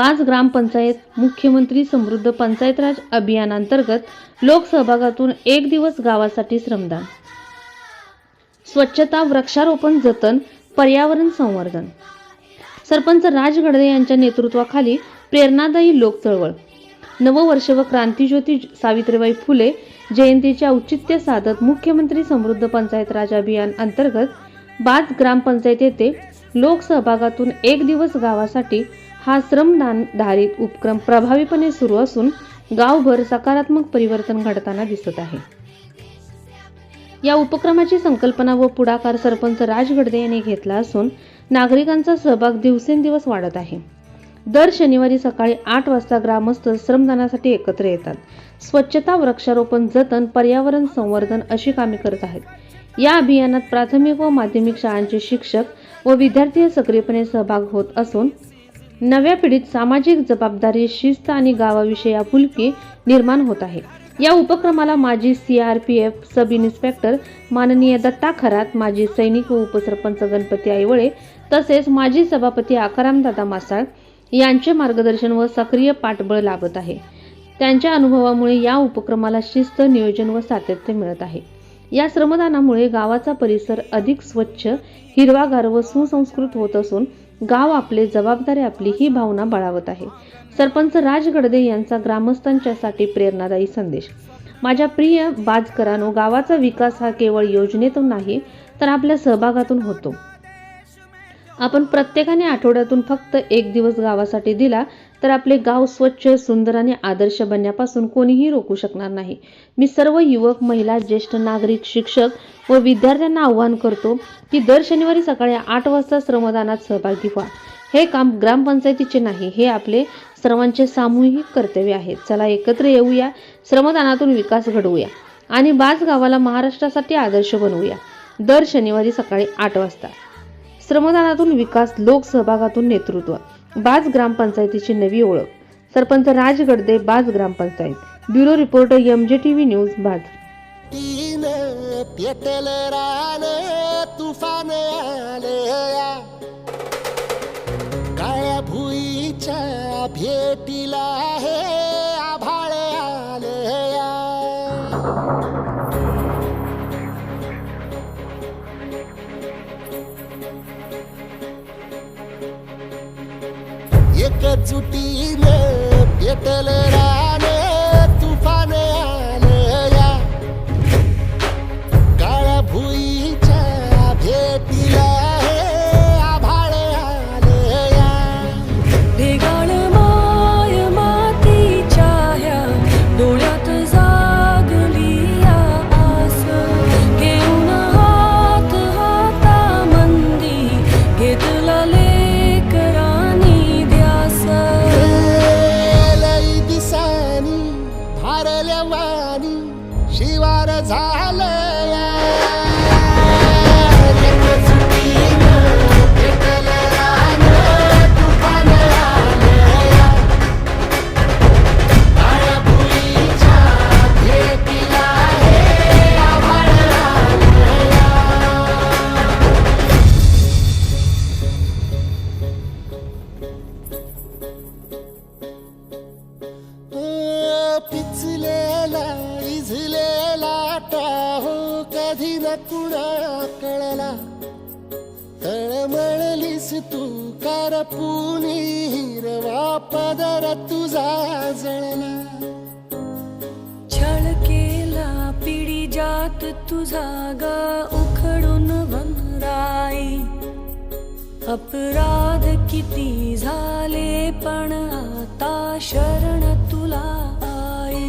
बाज ग्रामपंचायत मुख्यमंत्री समृद्ध पंचायत राज अभियानांतर्गत लोकसहभागातून एक दिवस गावासाठी श्रमदान. स्वच्छता वृक्षारोपण जतन पर्यावरण संवर्धन. सरपंच राज गडदे यांच्या नेतृत्वाखाली प्रेरणादायी लोक चळवळ. नववर्ष व क्रांतीज्योती सावित्रीबाई फुले जयंतीचे औचित्य साधत मुख्यमंत्री समृद्ध पंचायत राज अभियान अंतर्गत बाज ग्रामपंचायत येथे लोकसहभागातून एक दिवस गावासाठी हा श्रमदान धारित उपक्रम प्रभावीपणे सुरू असून गावभर सकारात्मक परिवर्तन घडताना दिसत आहे. या उपक्रमाची संकल्पना व पुढाकार सरपंच राज गडदे यांनी घेतला असून नागरिकांचा सहभाग दिवसेंदिवस वाढत आहे. दर शनिवारी सकाळी आठ वाजता ग्रामस्थ श्रमदानासाठी एकत्र येतात. स्वच्छता वृक्षारोपण जतन पर्यावरण संवर्धन अशी कामे करत आहेत. या अभियानात प्राथमिक व माध्यमिक शाळांचे शिक्षक व विद्यार्थी सक्रियपणे सहभाग होत असून नव्या पिढीत सामाजिक जबाबदारी शिस्त आणि गावाविषयी आपुलकी निर्माण होत आहे. या उपक्रमाला माजी C R P F sub inspector माननीय दत्ता खरात माजी सैनिक व उपसरपंच गणपती आईवळे तसेच माजी सभापती आकारामदादा मासाळ यांचे मार्गदर्शन व सक्रिय पाठबळ लाभत आहे. त्यांच्या अनुभवामुळे या उपक्रमाला शिस्त नियोजन व सातत्य मिळत आहे. या श्रमदानामुळे गावाचा परिसर अधिक स्वच्छ हिरवागार व सुसंस्कृत होत असून गाव आपले जबाबदारी आपली ही भावना बळावत आहे. सरपंच राज गडदे यांचा ग्रामस्थांच्यासाठी प्रेरणादायी संदेश. माझ्या प्रिय बाजकरानो गावाचा विकास हा केवळ योजनेतून नाही तर आपल्या सहभागातून होतो. आपण प्रत्येकाने आठवड्यातून फक्त एक दिवस गावासाठी दिला तर आपले गाव स्वच्छ सुंदर आणि आदर्श बनण्यापासून कोणीही रोखू शकणार नाही. मी सर्व युवक महिला ज्येष्ठ नागरिक शिक्षक व विद्यार्थ्यांना आवाहन करतो की दर शनिवारी सकाळी आठ वाजता श्रमदानात सहभागी व्हा. हे काम ग्रामपंचायतीचे नाही हे आपले सर्वांचे सामूहिक कर्तव्य आहे. चला एकत्र येऊया श्रमदानातून विकास घडवूया आणि बाज गावाला महाराष्ट्रासाठी आदर्श बनवूया. दर शनिवारी सकाळी आठ वाजता. श्रमदानातून विकास लोकसहभागातून नेतृत्व. बाज ग्रामपंचायतीची नवी ओळख. Sarpanch Raj Gadade Baj gram panchayat. Bureau reporter M J T V news Baj. तीन तुफान काळ्या भुईच्या भेटीला हे आभाळ आलया तळमळलीस तू कारपुनी हिरवा पदर तुझा जळला छळ केला पिढी जात तुझा ग उखडून वनराई अपराध किती झाले पण आता शरण तुला आई.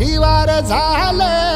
शिवार झालंय